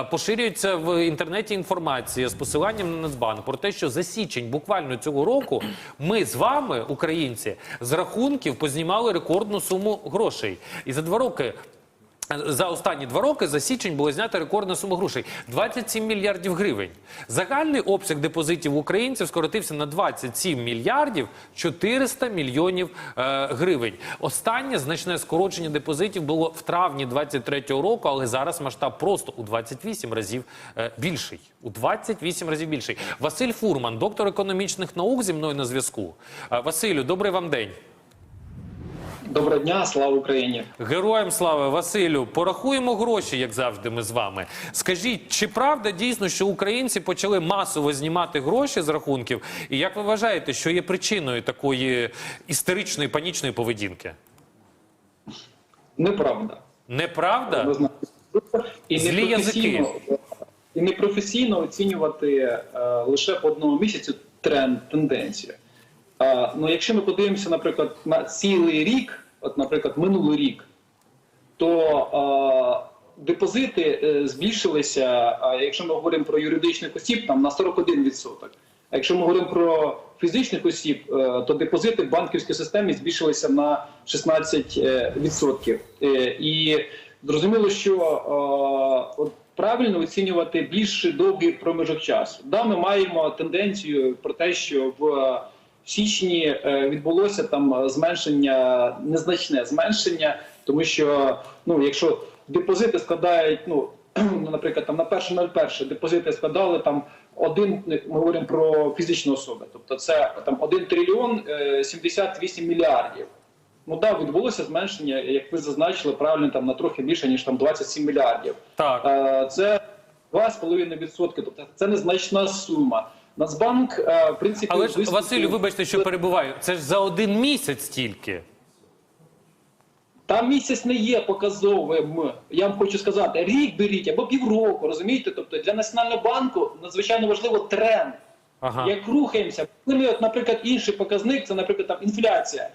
Е, Поширюється в інтернеті інформація з посиланням на Нацбанк про те, що за січень буквально цього року ми з вами, українці, з рахунків познімали рекордну суму грошей. І за два роки. За останні два роки за січень було знято рекордна сума грошей 27 мільярдів гривень. Загальний обсяг депозитів українців скоротився на 27 мільярдів 400 мільйонів е, гривень. Останнє значне скорочення депозитів було в травні 23-го року, але зараз масштаб просто у 28 разів е, більший. У 28 разів більший. Василь Фурман, доктор економічних наук, зі мною на зв'язку. Е, Василю, добрий вам день. Доброго дня, слава Україні. Героям слава Василю, порахуємо гроші, як завжди. Ми з вами. Скажіть, чи правда дійсно, що українці почали масово знімати гроші з рахунків? І як ви вважаєте, що є причиною такої істеричної панічної поведінки? Неправда. Неправда? І Злі непрофесійно, і непрофесійно оцінювати е, лише по одному місяцю тренд, тенденцію. Ну, якщо ми подивимося, наприклад, на цілий рік, от, наприклад, минулий рік, то депозити е, збільшилися, якщо ми говоримо про юридичних осіб, там на 41%. А якщо ми говоримо про фізичних осіб, е, то депозити в банківській системі збільшилися на 16%. Е, І зрозуміло, що от правильно оцінювати більш довгий проміжок часу. Да, ми маємо тенденцію про те, що в січні е, відбулося там зменшення, незначне зменшення, тому що ну, якщо депозити складають, ну наприклад, там на 1.01 депозити складали там один, ми говоримо про фізичну особу, тобто це там 1 трильйон е, 78 мільярдів. Ну да, відбулося зменшення, як ви зазначили, правильно там на трохи більше ніж там 27 мільярдів. Так. Е, Це 2,5%, тобто це незначна сума. Нацбанк, е, в принципі, Але ж виступив- Василю, вибачте, що перебуваю. Це ж за один місяць тільки. Там місяць не є показовим. Я вам хочу сказати, рік беріть або півроку, розумієте? Тобто для Національного банку надзвичайно важливо тренд. Ага. Як рухаємося, коли ми, от, наприклад, інший показник, це, наприклад, там інфляція.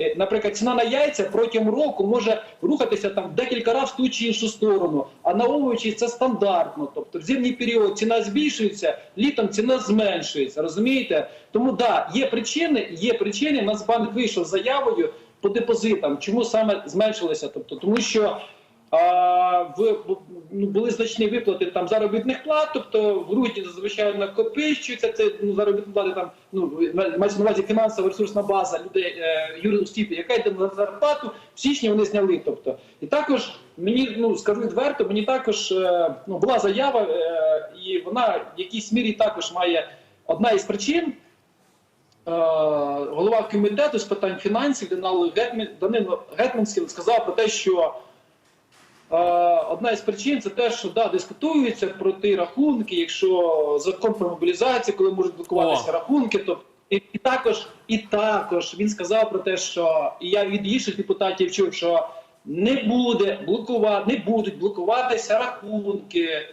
Е, Наприклад, ціна на яйця протягом року може рухатися там декілька разів в ту чи іншу сторону, а на овочі це стандартно. Тобто в зимній період ціна збільшується, літом ціна зменшується. Розумієте? Тому да, є причини, є причини. Нацбанк вийшов заявою по депозитам. Чому саме зменшилося? Тобто, тому що ну, були значні виплати там заробітних плат, тобто в грудні зазвичай накопичується це ну, заробітні плати там, ну, мається на увазі фінансова ресурсна база людей, е, яка йде на зарплату, в січні вони зняли. Тобто. І також мені, ну скажу відверто, мені також е, ну, була заява, е, і вона в якійсь мірі також має одна із причин. Е, голова комітету з питань фінансів Данило Гетман, Данило Гетманський сказав про те, що одна із причин це те, що да, дискутуються про ті рахунки, якщо закон про мобілізацію, коли можуть блокуватися О. рахунки, то і, і також і також він сказав про те, що і я від інших депутатів чув, що не буде блокувати, не будуть блокуватися рахунки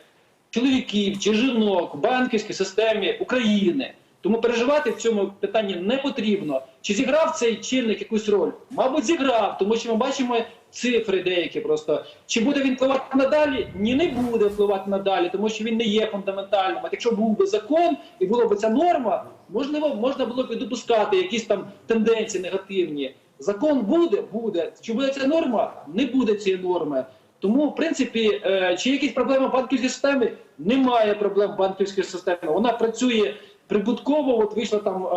чоловіків чи жінок в банківській системі України. Тому переживати в цьому питанні не потрібно. Чи зіграв цей чинник якусь роль? Мабуть, зіграв, тому що ми бачимо цифри деякі просто. Чи буде він впливати надалі? Ні, не буде впливати надалі, тому що він не є фундаментальним. А якщо був би закон і була б ця норма, можливо, можна було б і допускати якісь там тенденції негативні. Закон буде, буде. Чи буде ця норма? Не буде цієї норми. Тому, в принципі, е, чи якісь проблеми в банківській системі? Немає проблем в банківській системі. Вона працює прибутково. От вийшла там, е,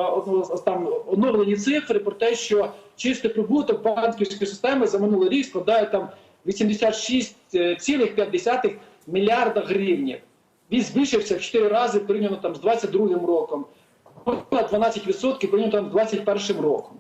там оновлені цифри про те, що чистий прибуток банківської системи за минулий рік складає там 86,5 мільярда гривень. Він збільшився в 4 рази порівняно там з 22 роком. Понад 12% порівняно там з 21 роком.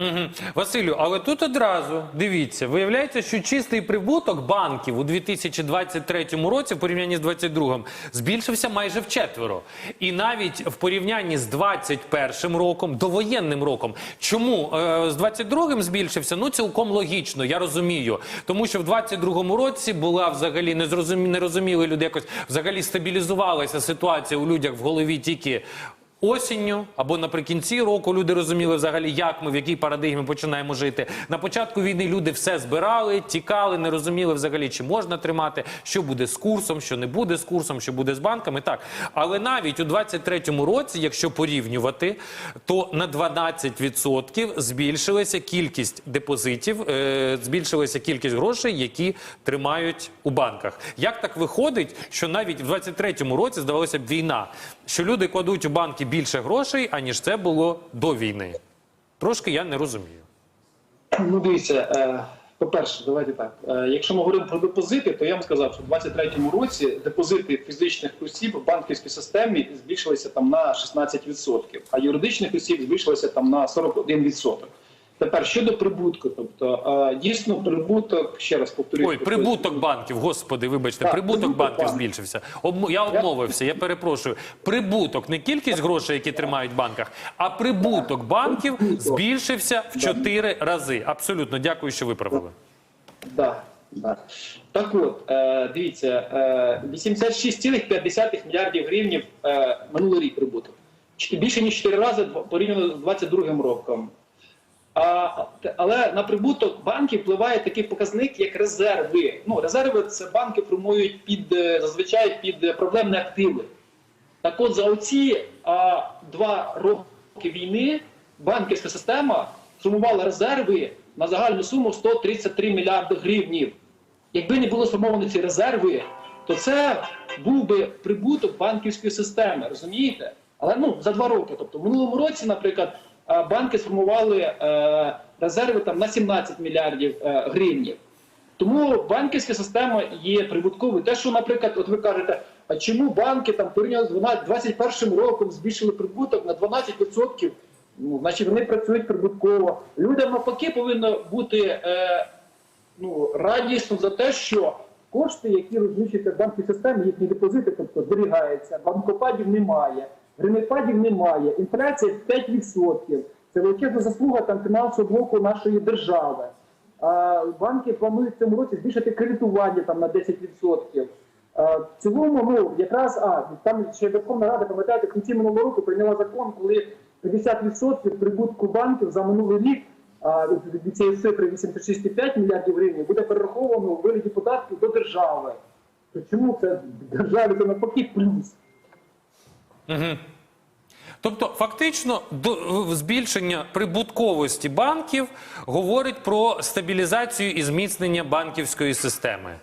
Угу. Василю, але тут одразу дивіться, виявляється, що чистий прибуток банків у 2023 році в порівнянні з 2022 збільшився майже вчетверо. І навіть в порівнянні з 2021 роком, довоєнним роком. Чому е, з 2022 збільшився? Ну цілком логічно, я розумію. Тому що в 2022 році була взагалі незрозумі... не розуміли люди якось взагалі стабілізувалася ситуація у людях в голові тільки Осінню або наприкінці року люди розуміли взагалі, як ми в якій парадигмі починаємо жити. На початку війни люди все збирали, тікали, не розуміли взагалі, чи можна тримати, що буде з курсом, що не буде з курсом, що буде з банками. Так, але навіть у 23-му році, якщо порівнювати, то на 12% збільшилася кількість депозитів, е, збільшилася кількість грошей, які тримають у банках. Як так виходить, що навіть в 23-му році здавалося б війна, що люди кладуть у банки більше грошей, аніж це було до війни? Трошки я не розумію. Ну, дивіться, е, по-перше, давайте так. Е, якщо ми говоримо про депозити, то я вам сказав, що в 2023 році депозити фізичних осіб в банківській системі збільшилися там на 16%, а юридичних осіб збільшилися там на 41%. Тепер щодо прибутку, тобто дійсно прибуток, ще раз повторюю, Ой, прибуток банків, господи, вибачте, Так, прибуток прибуток банків банків. збільшився. Обм- Я обмовився, я перепрошую. Прибуток, не кількість грошей, які тримають в банках, а прибуток банків збільшився в 4 рази. Абсолютно, дякую, що виправили. Да, да. Так от, е, дивіться, е, 86,5 мільярдів гривень е, минулий рік прибуток. Більше ніж 4 рази порівняно з 2022 роком. А, але на прибуток банків впливає такий показник, як резерви. Ну, резерви це банки формують під е, зазвичай під е, проблемні активи. Так от за оці а, два роки війни банківська система сформувала резерви на загальну суму 133 мільярди гривнів. Якби не було сформовані ці резерви, то це був би прибуток банківської системи, розумієте? Але ну за два роки. Тобто в минулому році, наприклад, банки сформували е, резерви там на 17 мільярдів е, гривнів. Тому банківська система є прибутковою. Те, що, наприклад, от ви кажете, а чому банки там порівняно з 2021 роком збільшили прибуток на 12%, ну, значить вони працюють прибутково. Людям навпаки повинно бути е, ну, радісно за те, що кошти, які розміщуються в банківській системі, їхні депозити, тобто зберігаються, банкопадів немає, гривнепадів немає, інфляція 5%. Це величезна заслуга там фінансового блоку нашої держави. А банки планують в цьому році збільшити кредитування там на 10%. А, В цілому, ну якраз а там ще Верховна Рада, пам'ятаєте, в кінці минулого року прийняла закон, коли 50% прибутку банків за минулий рік а, від цієї цифри 86,5 мільярдів гривень буде перераховано у вигляді податків до держави. Чому це державі це навпаки плюс? Тобто, фактично, збільшення прибутковості банків говорить про стабілізацію і зміцнення банківської системи.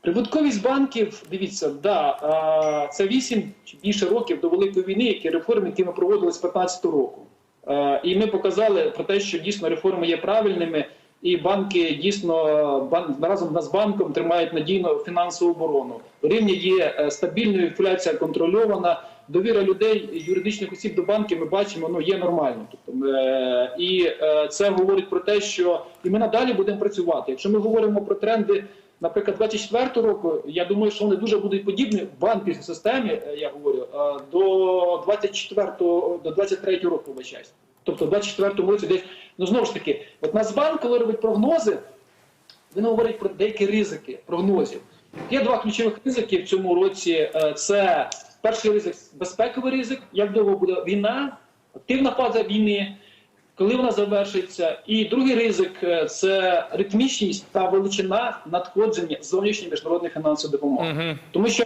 Прибутковість банків, дивіться, да, це 8 чи більше років до Великої війни, які реформи, які ми проводили з 15 року. І ми показали про те, що дійсно реформи є правильними, і банки дійсно разом з банком тримають надійну фінансову оборону. Рівня є е, стабільною, інфляція контрольована. Довіра людей, юридичних осіб до банків ми бачимо, ну є нормально. Тобто, е, і е, це говорить про те, що і ми надалі будемо працювати. Якщо ми говоримо про тренди наприклад, 24 року, я думаю, що вони дуже будуть подібні в банківській системі, е, я говорю, е, до 24 до 23 року, вибачаюсь. Тобто в 24 році десь, ну знову ж таки, от Нацбанк, коли робить прогнози, він говорить про деякі ризики прогнозів. Є два ключових ризики в цьому році. Е, Це перший ризик безпековий ризик, як довго буде війна, активна фаза війни, коли вона завершиться. І другий ризик е, це ритмічність та величина надходження зовнішньої міжнародної фінансової допомоги. Тому що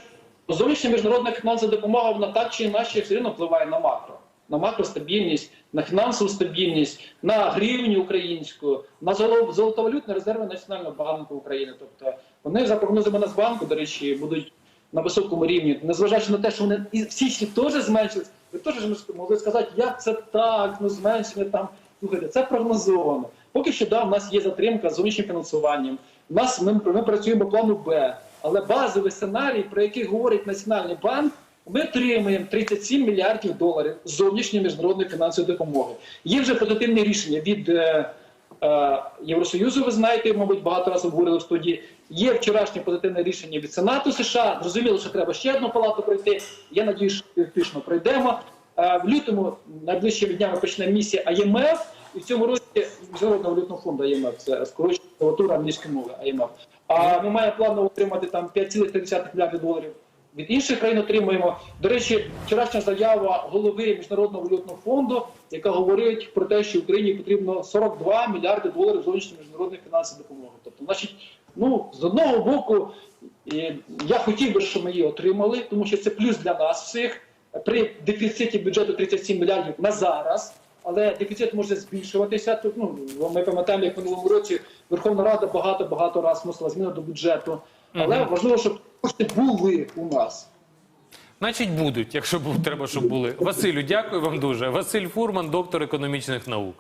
зовнішня міжнародна фінансова допомога вона так чи інакше все одно впливає на макро. На макростабільність, на фінансову стабільність, на гривню українську, на золо- золотовалютні резерви Національного банку України. Тобто вони за прогнозами Нацбанку, до речі, будуть на високому рівні, незважаючи на те, що вони і в січні теж зменшились. Ви теж могли сказати, як це так, ну зменшення там. Слухайте, це прогнозовано. Поки що да, в нас є затримка з зовнішнім фінансуванням. У нас ми, ми працюємо по плану Б, але базовий сценарій, про який говорить Національний банк, ми отримуємо 37 мільярдів доларів зовнішньої міжнародної фінансової допомоги. Є вже позитивне рішення від е, е, Євросоюзу. Ви знаєте, мабуть, багато разів обговорили в студії. Є вчорашнє позитивне рішення від Сенату США. Зрозуміло, що треба ще одну палату пройти. Я надію, що успішно пройдемо. Е, В лютому найближчими днями почне місія АЄМФ, і в цьому році Міжнародного валютного фонду АЄМФ, це скорочена абревіатура англійської мови АЄМФ. А ми маємо планово отримати там 5,3 мільярди доларів від інших країн отримуємо. До речі, вчорашня заява голови Міжнародного валютного фонду, яка говорить про те, що Україні потрібно 42 мільярди доларів зовнішньої міжнародної фінансової допомоги. Тобто, значить, ну з одного боку, я хотів би, щоб ми її отримали, тому що це плюс для нас всіх при дефіциті бюджету 37 мільярдів на зараз. Але дефіцит може збільшуватися. Тут ну ми пам'ятаємо, як в минулому році Верховна Рада багато багато разів вносила зміни до бюджету. Але важливо, щоб кошти були у нас. Значить, будуть, якщо треба, щоб були. Василю, дякую вам дуже. Василь Фурман, доктор економічних наук.